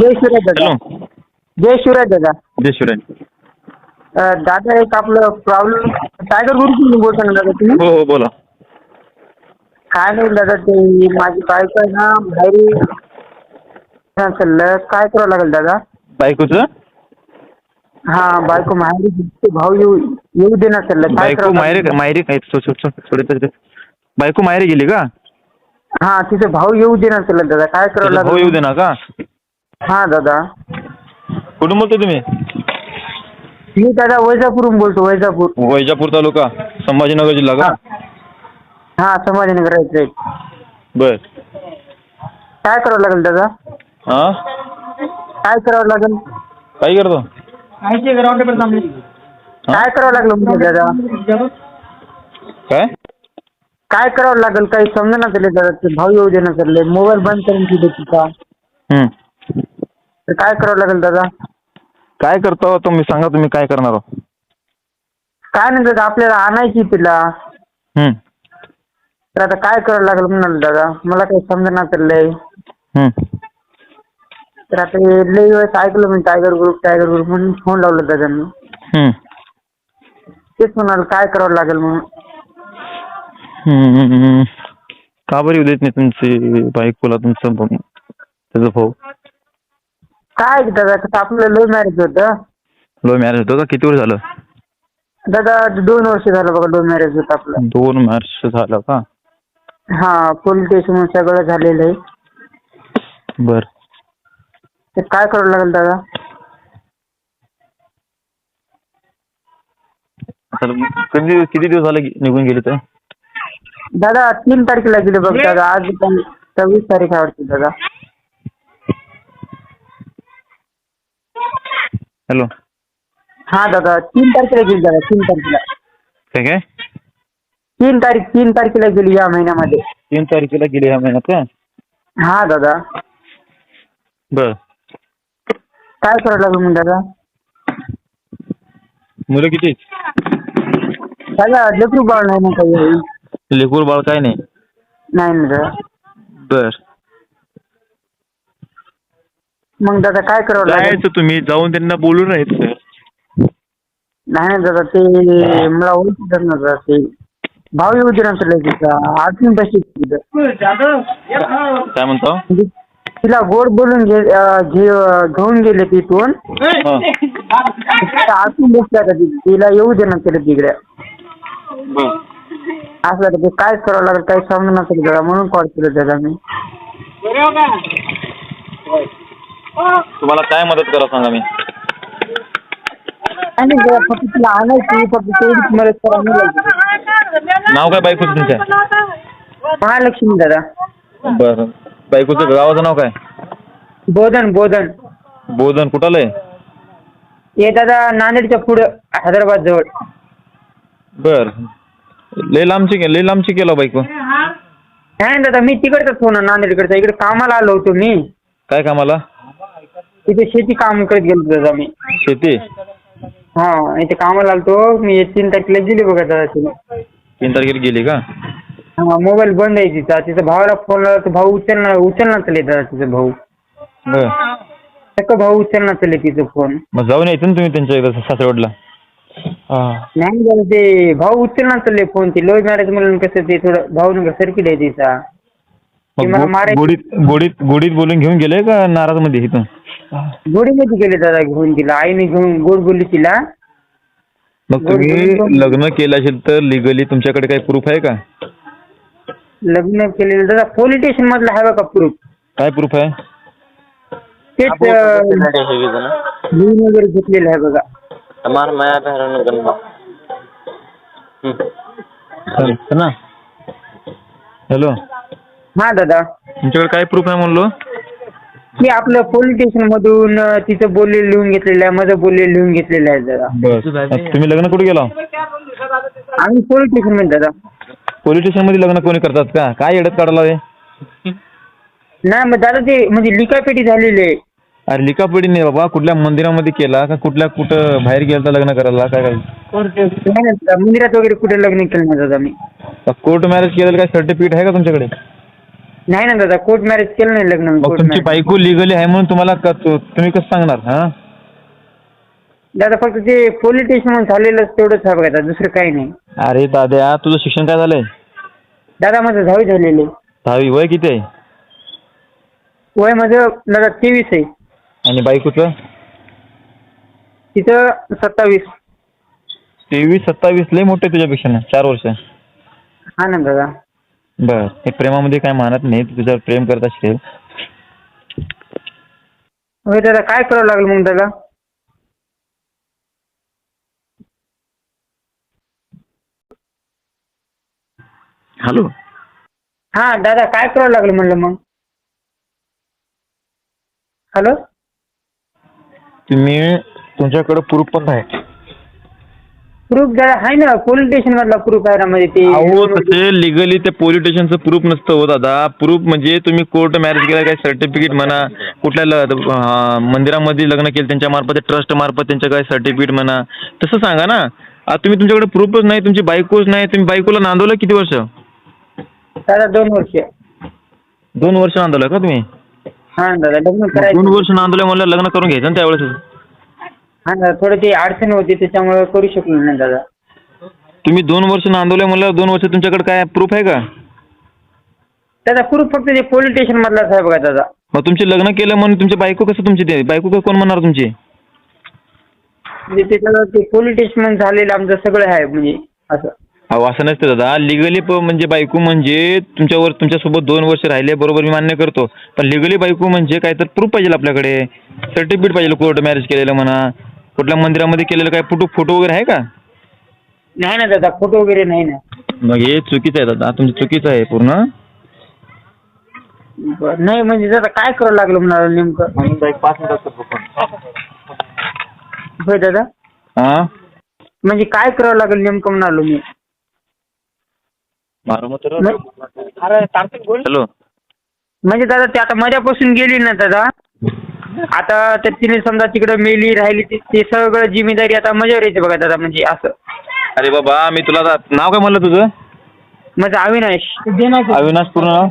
जय शिवराज दादा. हॅलो. जय शिवराज दादा. जय शिवराय अं, दादा एक आपलं प्रॉब्लेम टायगर ग्रुप बोलता ना दादा तुम्ही? हो हो बोला. काय नाही दादा ते माझी बायको आहे ना बाहेर चाललं काय करावं लागेल दादा? बायकोचं? हा बायको माहेरी गेली. भाऊ येऊ चाललं काय बायको करावं माहेरी लागेल? माहेरी काय? सोड इथं- इथं. बायको माहेरी गेली का? हा तिचे भाऊ येऊ दे ना चाललं दादा. काय करावं तिचा भाऊ लागेल येऊ दे ना का? हा दादा कुठून बोलतो तुम्ही मी दादा वैजापूरहून बोलतो वैजापूर वैजापूर तालुका संभाजीनगर जिल्हा का हा संभाजीनगर आहे बर काय करावं लागेल दादा हा काय करावं लागेल काय करतो काय करावं लागलं म्हणजे दादा काय काय करावं लागेल काही समजा ना चालले दादा ते भाऊ येऊ देणं चालले मोबाईल बंद करून हम्म. तर काय करावं लागेल दादा काय करतो तुम्ही सांगा तुम्ही काय करणार आहो? काय नाही दादा आपल्याला आणायची तिला हम्म. तर आता काय करावं लागेल म्हणाल दादा मला काही समजा चाललंय हम्म. तर आता हे लई वेळेस ऐकलं मी टायगर ग्रुप टायगर ग्रुप म्हणून फोन लावला दादांनी हम्म. तेच म्हणाल काय करावं लागेल म्हणून हम्म. का बरं येऊ देत नाही तुमची बायकोला तुमचं ब- त्याचा भाऊ काय दादा? कसं आपलं लव्ह मॅरेज होतं. लो मॅरेज होतं का? किती वर्ष झालं? दादा दोन वर्ष झालं बघा लव्ह मॅरेज होतं आपलं. दोन वर्ष झालं का? हा पोलीस स्टेशन सगळं झालेलं आहे. बर. तर काय करावं लागेल दादा? तर कधी किती दिवस झाले गे- निघून गेले तर दादा तीन तारखेला गेले बघ दादा. आज पण सव्वीस तारीख आहे वाटतं दादा. हॅलो हा दादा. तीन तारखेला गेली दादा तीन तारखेला. काय काय? तीन तारीख तीन तारखेला गेली या महिन्यामध्ये. तीन तारखेला गेले ह्या महिन्यात का हा दादा. बर. काय करावं लागेल मग दादा? मुलं किती दादा लेकरू बाळ नाही ना काही? लेकूर बाळ काय नाही? नाही ना दादा. बर. मग दादा काय करावं लागेल? जायचं तुम्ही? जाऊन त्यांना बोलून राहायचं नाही ना दादा ते मला ओळखतात ना दादा ते भाऊ येऊ दे ना तुला तिचा अजून तशी तिथं. काय म्हणतो? म्हणजे तिला गोड बोलून घे अं, घे- घेऊन गेले तिथून. हा. तिथं आतून बसल्या का ती? तिला येऊ दे ना तिला तिकडे. असं वाटतं ते काय करावं लागेल काही समजून नसेल दादा म्हणून कॉल केलं दादा मी. तुम्हाला काय मदत करा सांगा मी. आणि फक्त तिला आणायची फक्त तेवढीच मदत करा नाव काय बायकोचं तुमच्या महालक्ष्मी दादा. बर. बायकोचं गावाचं नाव काय? बोधन बोधन. बोधन कुठालं आहे? हे दादा नांदेडच्या पुढं हैदराबाद जवळ. बर. लय लांबची के लय लांबची केला बायको. नाही दादा मी तिकडचाच हो ना नांदेडकडचा. इकडे कामाला आलो होतो मी. काय कामाला? तिथे शेती काम करत गेलो दादा मी. शेती? हा इथे कामाला आलतो. मी तीन तारखेला गेली बघा दादा तीन तारखेला गेली का? हा मोबाईल बंद आहे तिचा. तिचा भावाला फोन लावला तर भाऊ उचलणार उचलणार चालले दादा तिचा भाऊ. बर. सगळं भाऊ उचलणार चालले तिचा फोन मग जाऊन यायचं ना तुम्ही त्यांच्या एकदा सासरवडला. हा. नाही दादा ते भाऊ उचलणार चालले फोन ते लव्ह मॅरेज म्हणून कसं ते थोडं भाऊ नका सर्किट आहे तिचा. ते मला गो- मारायचं. गोडीत गोडीत गोडीत बोलून घेऊन गेले का नाराजमध्ये इथून? गोडीमध्ये गेले दादा घेऊन तिला. आईने घेऊन गोड बोलली तिला. मग तुम्ही लग्न केलं असेल तर लिगली तुमच्याकडे काही प्रूफ आहे का? लग्न केलेलं दादा पोलीस स्टेशन मधलं आहे बघा प्रूफ काय प्रूफ आहे? तेच लिहून वगैरे घेतलेलं आहे बघा. हमार माया बहरन गन्ना ना हॅलो हा दादा. तुमच्याकडे काय प्रूफ आहे म्हणलो? की आपलं पोलीस स्टेशन मधून अं, तिचं बोलले लिहून घेतलेलं आहे माझं बोलले लिहून घेतलेलं आहे दादा बस. तुम्ही लग्न कुठे गेला? आम्ही पोलीस स्टेशनमध्ये दादा पोलीस स्टेशनमध्ये लग्न कोणी करतात का? काय येडत काढला हे? नाही मग दादा ते म्हणजे लिकापेटी झालेली आहे. अरे लिकापडी नाही बाबा. कुठल्या मंदिरामध्ये केला का कुठल्या कुठं बाहेर गेला लग्न करायला? काय काय? नाही ना दादा, मंदिरात वगैरे कुठे लग्न केलं नाही दादा मी. कोर्ट मॅरेज केलेलं काय सर्टिफिकेट आहे का तुमच्याकडे? नाही ना दादा कोर्ट मॅरेज केलं नाही लग्न मी मग तुमची. बायको लिगली आहे म्हणून तुम्हाला क- तु- तुम्ही कसं सांगणार हा? दादा फक्त ते पोलीस स्टेशन झालेलं तेवढंच आहे बघा दादा, दुसरं काही नाही. अरे दाद्या तुझं शिक्षण काय झालंय? दादा माझं दहावी झालेले दहावी वय किती आहे? वय माझं दादा तेवीस आहे. आणि बायकोचं तिथं सत्तावीस. तेवीस सत्तावीस लय मोठे तुझ्यापेक्षा ना चार वर्ष. हा ना दादा. बर. हे प्रेमामध्ये काय मानत नाही तू तुझ्यावर प्रेम करत असेल होय दादा काय करावं लागेल मग दादा? हॅलो. हा दादा काय करावं लागेल म्हणलं मग? हॅलो? तुम्ही तुमच्याकडे प्रूफ पण आहे. प्रूफ आहे ना पोलीस स्टेशन मधला प्रूफ आहे ना म्हणजे ते? अहो तसे लिगली ते पोलीस स्टेशनचं प्रूफ नसतं हो दादा. प्रूफ म्हणजे तुम्ही कोर्ट मॅरेज केलं काय सर्टिफिकेट म्हणा कुठल्या ल- अं, मंदिरामध्ये लग्न केलं त्यांच्या मार्फत ट्रस्ट मार्फत त्यांचं काय सर्टिफिकेट म्हणा. तसं सांगा ना. आता तुम्ही तुमच्याकडे प्रूफच नाही तुमची बायकोच नाही तुम्ही बायकोला नांदवलं किती वर्ष? दादा दोन वर्ष. दोन वर्ष नांदवलं का तुम्ही? हा ना दादा लग्न दोन करायचं वर्ष नांदवलं म्हणलं लग्न करून घ्यायचं ना त्यावेळेस हा दादा थोडं ते अडचण होती त्याच्यामुळे करू शकलो नाही दादा. तुम्ही दोन वर्ष नांदवलं म्हणलं दोन वर्ष तुमच्याकडे काय प्रूफ आहे का? दादा प्रूफ फक्त ते पोलीस स्टेशन मधलाच आहे बघा दादा. मग तुमचे लग्न केलं म्हणून तुमची बायको कसं तुमची ते बायको का कोण म्हणणार तुमची? म्हणजे त्याच्यावर ते पोलीस स्टेशन झालेलं आमचं सगळं आहे म्हणजे असं. अहो असं नसतं दादा. लिगली म्हणजे बायको म्हणजे तुमच्यावर तुमच्यासोबत दोन वर्ष राहिले बरोबर मी मान्य करतो. पण लिगली बायको म्हणजे काय तर प्रूफ पाहिजे आपल्याकडे. सर्टिफिकेट पाहिजे कोर्ट मॅरेज केलेलं म्हणा. कुठल्या मंदिरामध्ये केलेलं काय फ़ोटो फ़ोटो वगैरे आहे का? नाही ना दादा फ़ोटो वगैरे नाही ना. मग हे चुकीचं आहे दादा तुमचं चुकीचं आहे पूर्ण. बरं. नाही म्हणजे दादा काय करावं लागलं म्हणाला नेमकं? पाच होय दादा? हा? म्हणजे काय करावं लागेल नेमकं म्हणालो मी. हॅलो. म्हणजे दादा ते आता माझ्यापासून गेली ना दादा. आता तर तिने समजा तिकडे मेली राहिली ती- ते सगळं जिम्मेदारी आता माझ्यावर येते बघा दादा म्हणजे असं. अरे बाबा मी तुला आता- नाव काय म्हणलं तुझं? माझं अविनाश. अविनाश. पूर्ण नाव?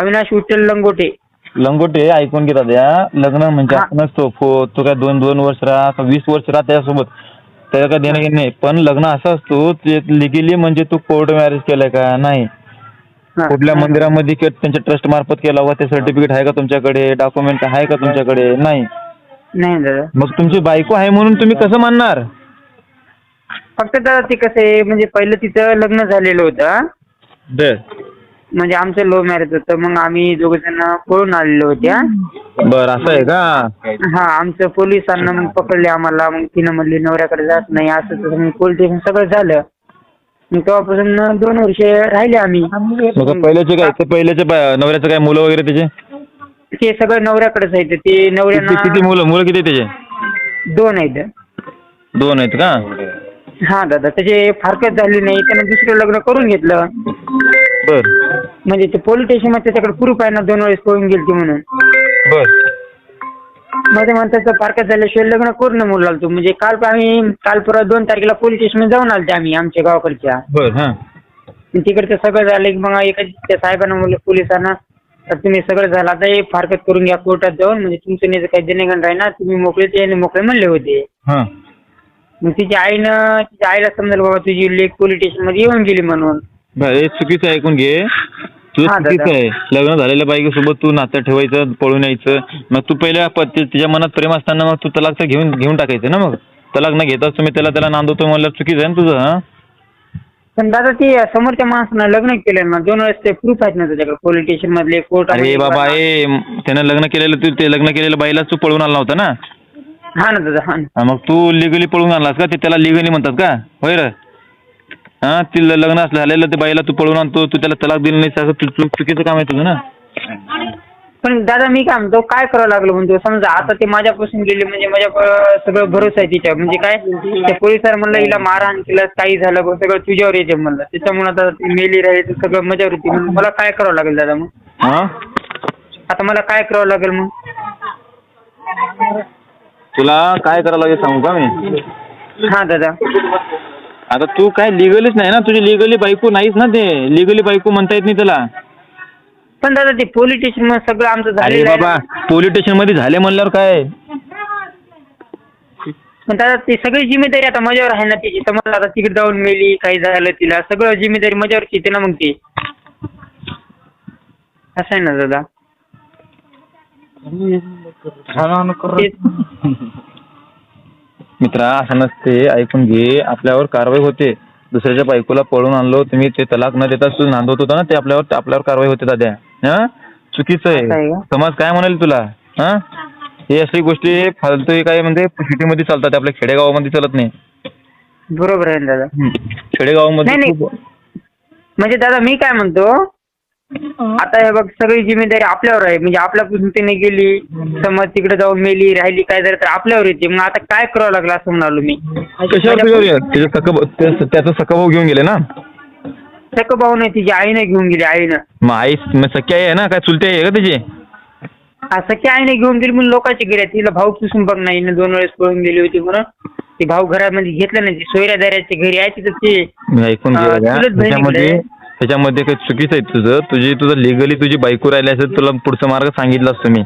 अविनाश विठ्ठल लंगोटे. लंगोटे ऐकून घेतात या लग्न म्हणजे हा. असं नसतो फो तू काय दोन दोन वर्ष राहा का वीस वर्ष राहा त्याच्यासोबत त्याचं काय देणं घेणं नाही. पण लग्न असं असतो लिगली म्हणजे तू कोर्ट मॅरेज केलंय का? नाही. कुठल्या मंदिरामध्ये के- त्यांच्या ट्रस्ट मार्फत केला होता ते सर्टिफिकेट आहे का तुमच्याकडे? डॉक्युमेंट आहे का तुमच्याकडे? नाही. नाही दादा मग तुमची बायको आहे म्हणून तुम्ही कसं मानणार? फक्त दादा ते कसं आहे म्हणजे पहिलं तिचं लग्न झालेलं होतं बर. म्हणजे आमचं लव्ह मॅरेज होतं मग आम्ही दोघ जण पळून आलेलो होत्या बर असं आहे का? हा आमचं पोलिसांना मग पकडले आम्हाला मग तिनं म्हणली नवऱ्याकडे जात नाही असं तसं मग पोलीस स्टेशन सगळं झालं. मग तेव्हापासून दोन वर्ष राहिले आम्ही. मग पहिल्याचे काय ते पहिल्याचे नवऱ्याचं काय मुलं वगैरे त्याचे? ते सगळं नवऱ्याकडेच आहे ते किती नवऱ्यांना किती मुलं मुलं किती त्याचे? दोन आहेत. दोन आहेत का? हा दादा त्याचे फारकत झाली नाही त्यानं दुसरं लग्न करून घेतलं. बर. म्हणजे ते पोलीस स्टेशन त्याच्याकडे प्रूफ आहे ना दोन वेळेस पळून गेलती म्हणून. बर. मध्ये म्हणतात फारकत झाल्याशिवाय लग्न करू नये मुलाला तू म्हणजे काल आम्ही काल परवा दोन तारखेला पोलीस स्टेशन जाऊन आलते आम्ही आमच्या गावाकडच्या. बर हां. तिकडचं सगळं झालं. की मग एका त्या साहेबांना म्हणलं पोलिसांना तर तुम्ही सगळं झालं. आता हे फारकत करून घ्या कोर्टात जाऊन. म्हणजे तुमचं नाही काही देणेघण राही ना. तुम्ही मोकळे ते मोकळे म्हणले होते. हां. मग तिच्या आईनं तिच्या आईला समजेल बाबा तुझी लेख पोलीस स्टेशनमध्ये येऊन गेली म्हणून. बर हे चुकीचं ऐकून घे. तुझं हा, चुकीचं दादा. आहे. लग्न झालेल्या बायकोसोबत तू नातं ठेवायचं पळून यायचं. मग तू पहिल्या प- ति- तिच्या मनात प्रेम असताना मग तू तलाक तर घेऊन घेऊन टाकायचं ना मग? तलाक न घेताच तुम्ही त्याला त्याला नांदवतो म्हणलं चुकीचं आहे ना तुझं हां? पण दादा ते समोरच्या माणसानं लग्न केलं ना दोन वेळेस ते प्रूफ आहेत ना त्याच्याकडे. पोलीस स्टेशन मधले कोर्ट अरे बाबा ए म- त्यानं लग्न केलेलं तू ते लग्न केलेलं बाईला तू पळून आला नव्हता ना? हा ना दादा हा ना. हा, मग तू लिगली पळून आणलास का? ते त्याला लिगली म्हणतात का? होय रे? हा ती ल- लग्न असलं झालेलं ते बाईला तू पळून आणतो तू त्याला तलाक दिलं नाही असं चु- चु- चुकीचं काम आहे तुझं ना? पण दादा मी काय म्हणतो काय करावं लागलं म्हणतो? समजा आता ते माझ्यापासून गेले म्हणजे माझ्या प- सगळं भरोसा आहे तिच्या म्हणजे काय? त्या पोलिसांना म्हणलं हिला मारहाण केलं काही झालं बघ, सगळं तुझ्यावर येते म्हणलं. त्याच्यामुळे आता ती मेली राहील सगळं मजावर येते म्हणून मला काय करावं लागेल दादा मग? हा? आता मला काय करावं लागेल मग? तुला काय करावं लागेल सांगू का मी? हा दादा. आता तू काय लिगलीच नाही ना? तुझी लिगली बायको नाहीच ना ते. लिगली बायको म्हणता येत नाही त्याला. पण दादा ते पोलीस स्टेशनमध्ये सगळं आमचं अरे झालेलं आहे. बाबा ना. पोलीस स्टेशनमध्ये झाले म्हणल्यावर काय? पण दादा ते सगळी जिम्मेदारी आता माझ्यावर आहे ना त्याची समज आता तिकडे जाऊन मेली काही झालं तिला. सगळं जिम्मेदारी माझ्यावरची येते ना मग ती. असं आहे ना दादा? तेच. मित्रा असं नसते. ऐकून घे. आपल्यावर कारवाई होते. दुसऱ्याच्या बायकोला पळून आणलो. तुम्ही ते तलाक न देता तू नांदवत होता ना ते आपल्यावर आपल्यावर कारवाई होते दाद्या. हा? चुकीचं असं आहे आहे का? समाज काय म्हणाल तुला? हा? हे अशी गोष्टी फालतू हे काय म्हणजे सिटीमध्ये चालतात. आपल्या खेडेगावामध्ये चालत नाही. बरोबर आहे ना दादा. खेडेगावामध्ये नाही, नाही. खूप- म्हणजे दादा मी काय म्हणतो? आता हे बघ सगळी जिम्मेदारी आपल्यावर आहे. म्हणजे आपल्यापासून तिने गेली समज तिकडे जाऊन मेली राहिली काय झालं तर आपल्यावर येते. मग आता काय करावं लागलं असं म्हणालो मी? कशावर तुझ्यावर आहे? त्याचं सखा त्याचं त्याचं सखा भाऊ घेऊन गेले ना? सक भाऊ नाही तिची आईने घेऊन गेली आईनं. मग आई मग सख्या आहे ना? काय चुलते आहे का त्याची हा सख्या आईने घेऊन गेली म्हणून लोकांची घरी आहे. तिला भाऊ पुसून बघ नाही हिनं दोन वेळेस पळून गेली होती म्हणून. ती भाऊ घरामध्ये घेतलं नाही ती सोयऱ्या दाऱ्याच्या घरी आहे तिथं ते. मी ऐकून अं, घे बघा. चुलत बहिणीकडे. त्याच्यामध्ये त्याच्यामध्ये काही चुकीचं आहे तुझं. तुझी तुझं लिगली तुझी बायको राहिली असेल तुला पुढचा मार्ग सांगितला असतो मी.